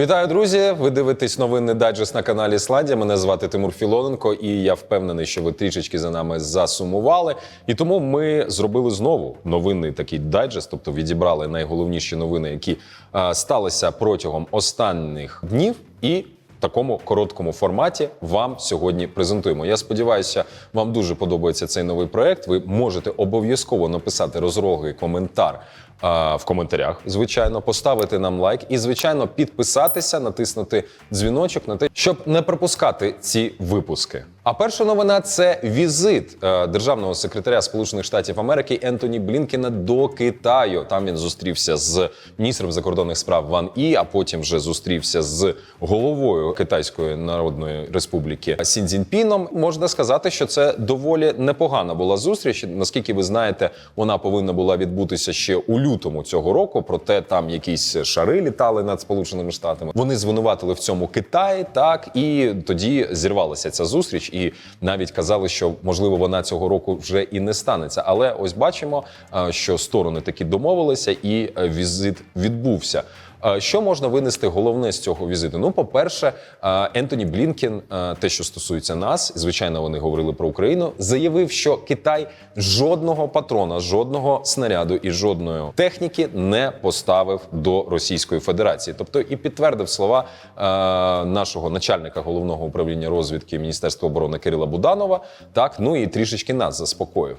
Вітаю, друзі! Ви дивитесь новинний дайджест на каналі Сладія. Мене звати Тимур Філоненко, і я впевнений, що ви трішечки за нами засумували. І тому ми зробили знову новинний такий дайджест, тобто відібрали найголовніші новини, які е, сталися протягом останніх днів. І в такому короткому форматі вам сьогодні презентуємо. Я сподіваюся, вам дуже подобається цей новий проект. Ви можете обов'язково написати розрогий коментар в коментарях, звичайно, поставити нам лайк і, звичайно, підписатися, натиснути дзвіночок на те, щоб не пропускати ці випуски. А перша новина це візит е, державного секретаря Сполучених Штатів Америки Ентоні Блінкена до Китаю. Там він зустрівся з міністром закордонних справ Ван І, а потім вже зустрівся з головою Китайської Народної Республіки Сін Цзіньпіном. Можна сказати, що це доволі непогана була зустріч. Наскільки ви знаєте, вона повинна була відбутися ще у лютому цього року. Проте там якісь шари літали над Сполученими Штатами. Вони звинуватили в цьому Китай, так і тоді зірвалася ця зустріч, і навіть казали, що можливо вона цього року вже і не станеться. Але ось бачимо, що сторони таки домовилися, і е, візит відбувся. Що можна винести головне з цього візиту? Ну, по-перше, е, Ентоні Блінкен, те, що стосується нас, звичайно, вони говорили про Україну, заявив, що Китай жодного патрона, жодного снаряду і жодної техніки не поставив до Російської Федерації. Тобто і підтвердив слова нашого начальника головного управління розвідки Міністерства оборони Кирила Буданова. Так, ну і трішечки нас заспокоїв.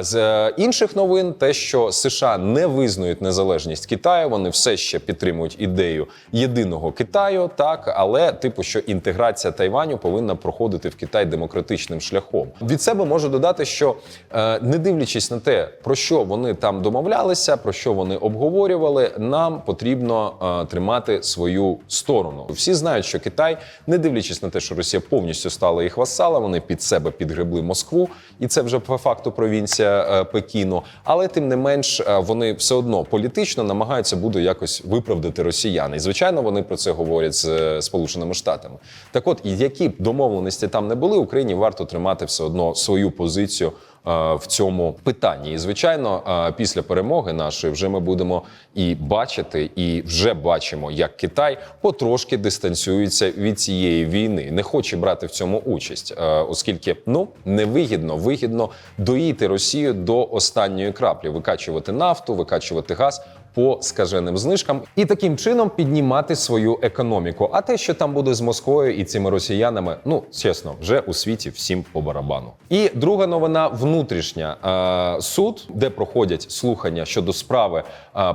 З е, інших новин, те, що США не визнають незалежність Китаю, вони все ще підтримують ідею єдиного Китаю, так але типу, що інтеграція Тайваню повинна проходити в Китай демократичним шляхом. Від себе можу додати, що е, не дивлячись на те, про що вони там домовлялися, про що вони обговорювали, нам потрібно е, тримати свою сторону. Всі знають, що Китай, не дивлячись на те, що Росія повністю стала їх васалом, вони під себе підгребли Москву, і це вже по факту провінція е, Пекіну. Але тим не менш, вони все одно політично намагаються буде якось виправдати росіян. І звичайно, вони про це говорять з е, Сполученими Штатами. Так, от і які б домовленості там не були, Україні варто тримати все одно свою позицію. е, В цьому питанні, і звичайно, е, після перемоги нашої вже ми будемо і бачити, і вже бачимо, як Китай потрошки дистанціюється від цієї війни, не хоче брати в цьому участь, оскільки ну невигідно, вигідно доїти Росію до останньої краплі, викачувати нафту, викачувати газ по скаженим знижкам і таким чином піднімати свою економіку. А те, що там буде з Москвою і цими росіянами, ну чесно, вже у світі всім по барабану. І друга новина внутрішня суд, де проходять слухання щодо справи.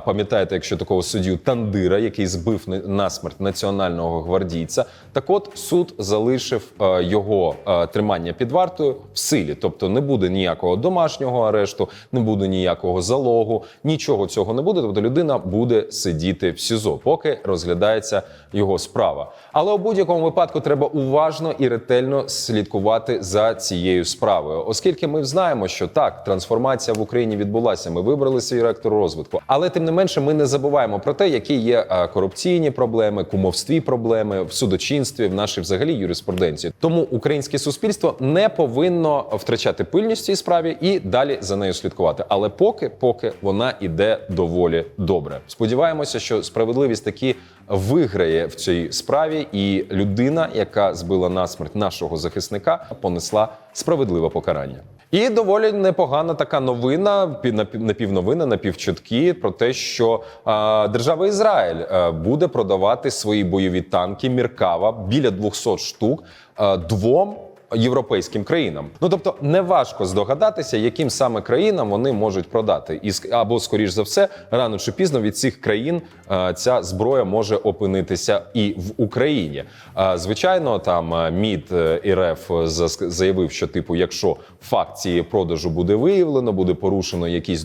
Пам'ятаєте, якщо такого суддю Тандира, який збив на- насмерть національного гвардійця, так от суд залишив його тримання під вартою в силі, тобто не буде ніякого домашнього арешту, не буде ніякого залогу, нічого цього не буде. Тобто людина буде сидіти в СІЗО, поки розглядається його справа. Але у будь-якому випадку треба уважно і ретельно слідкувати за цією справою, оскільки ми знаємо, що так трансформація в Україні відбулася. Ми вибрали свій ректор розвитку, але тим не менше, ми не забуваємо про те, які є е, корупційні проблеми, кумовстві проблеми в судочинстві, в нашій взагалі юриспруденції. Тому українське суспільство не повинно втрачати пильність в цій справі і далі за нею слідкувати. Але поки, поки вона іде доволі добре. Сподіваємося, що справедливість таки виграє в цій справі, і людина, яка збила насмерть нашого захисника, понесла справедливе покарання. І доволі непогана така новина, пі- напів- напівновина, напівчутки про те, що е, держава Ізраїль е, буде продавати свої бойові танки Міркава біля 200 штук е, двом європейським країнам. Ну тобто неважко здогадатися, яким саме країнам вони можуть продати, і або скоріш за все, рано чи пізно від цих країн е, ця зброя може опинитися і в Україні. Е, Звичайно, там е, МІД РФ заявив, що типу, якщо факт цієї продажу буде виявлено, буде порушено якісь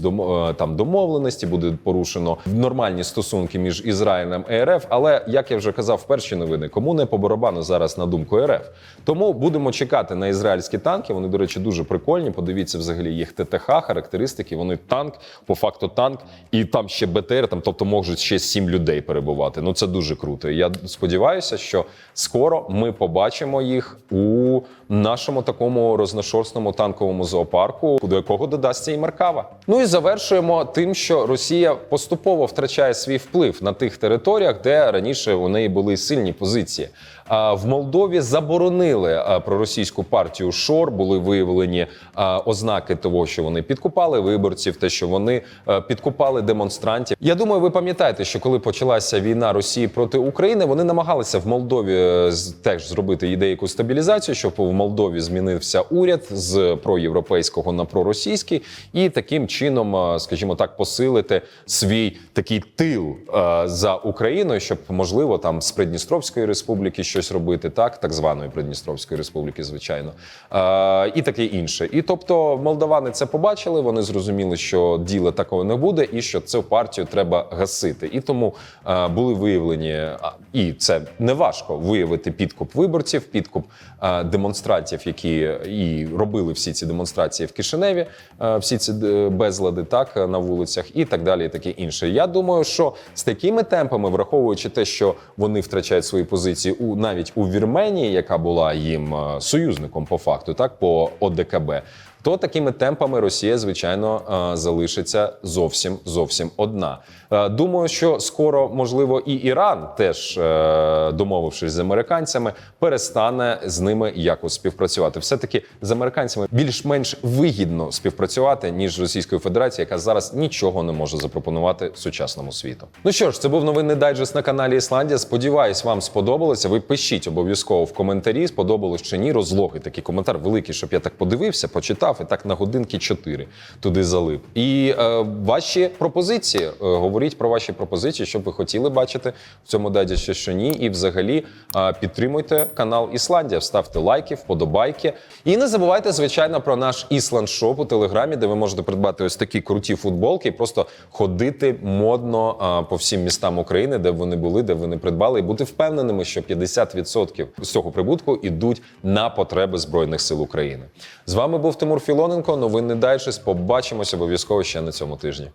там домовленості, буде порушено нормальні стосунки між Ізраїлем і РФ. Але як я вже казав в перші новини, кому не по барабану зараз на думку РФ. Тому будемо чекати. Чекати на ізраїльські танки. Вони, до речі, дуже прикольні. Подивіться взагалі їх ТТХ, характеристики. Вони танк, по факту танк, і там ще БТР, там, тобто можуть ще сім людей перебувати. Ну це дуже круто. Я сподіваюся, що скоро ми побачимо їх у нашому такому розношорстному танковому зоопарку, до якого додасться і Меркава. Ну і завершуємо тим, що Росія поступово втрачає свій вплив на тих територіях, де раніше у неї були сильні позиції. А В Молдові заборонили а, проросійську партію Шор. Були виявлені а, ознаки того, що вони підкупали виборців, те, що вони а, підкупали демонстрантів. Я думаю, ви пам'ятаєте, що коли почалася війна Росії проти України, вони намагалися в Молдові е, теж зробити деяку стабілізацію, щоб в Молдові змінився уряд з проєвропейського на проросійський, і таким чином, скажімо так, посилити свій такий тил е, за Україною, щоб можливо там з Придністровської республіки щось робити, так так званої Придністровської республіки, звичайно, е, і таке інше. І тобто молдавани це побачили. Вони зрозуміли, що діла такого не буде, і що цю партію треба гасити. І тому е, були виявлені, і це не важко виявити підкуп виборців, підкуп е, демонстрантів, які і робили всі ці демонстрації в Кишиневі, е, всі ці е, безлади, так е, на вулицях, і так далі, і таке інше. Я думаю, що з такими темпами, враховуючи те, що вони втрачають свої позиції у навіть у Вірменії, яка була їм е, союзником по факту, так по ОДКБ. То такими темпами Росія, звичайно, е, залишиться зовсім зовсім одна. Е, Думаю, що скоро, можливо, і Іран, теж е, домовившись з американцями, перестане з ними якось співпрацювати. Все таки з американцями більш-менш вигідно співпрацювати ніж з Російською Федерацією, яка зараз нічого не може запропонувати сучасному світу. Ну що ж, це був новинний дайджест на каналі Ісландія. Сподіваюсь, вам сподобалося. Ви пишіть обов'язково в коментарі, сподобалось чи ні. Розлогий такий коментар великий, щоб я так подивився, почитав і так на годинки 4 туди залип. І е, ваші пропозиції е, говоріть про ваші пропозиції, що ви хотіли бачити в цьому дайджесті, що ні. І взагалі е, підтримуйте канал Ісландія, ставте лайки, вподобайки. І не забувайте, звичайно, про наш Ісланд Шоп у телеграмі, де ви можете придбати ось такі круті футболки і просто ходити модно а, по всім містам України, де вони були, де вони придбали, і бути впевненими, що 50% з цього прибутку йдуть на потреби збройних сил України. З вами був Тимур Філоненко. Новини дайджест. Побачимося обов'язково ще на цьому тижні.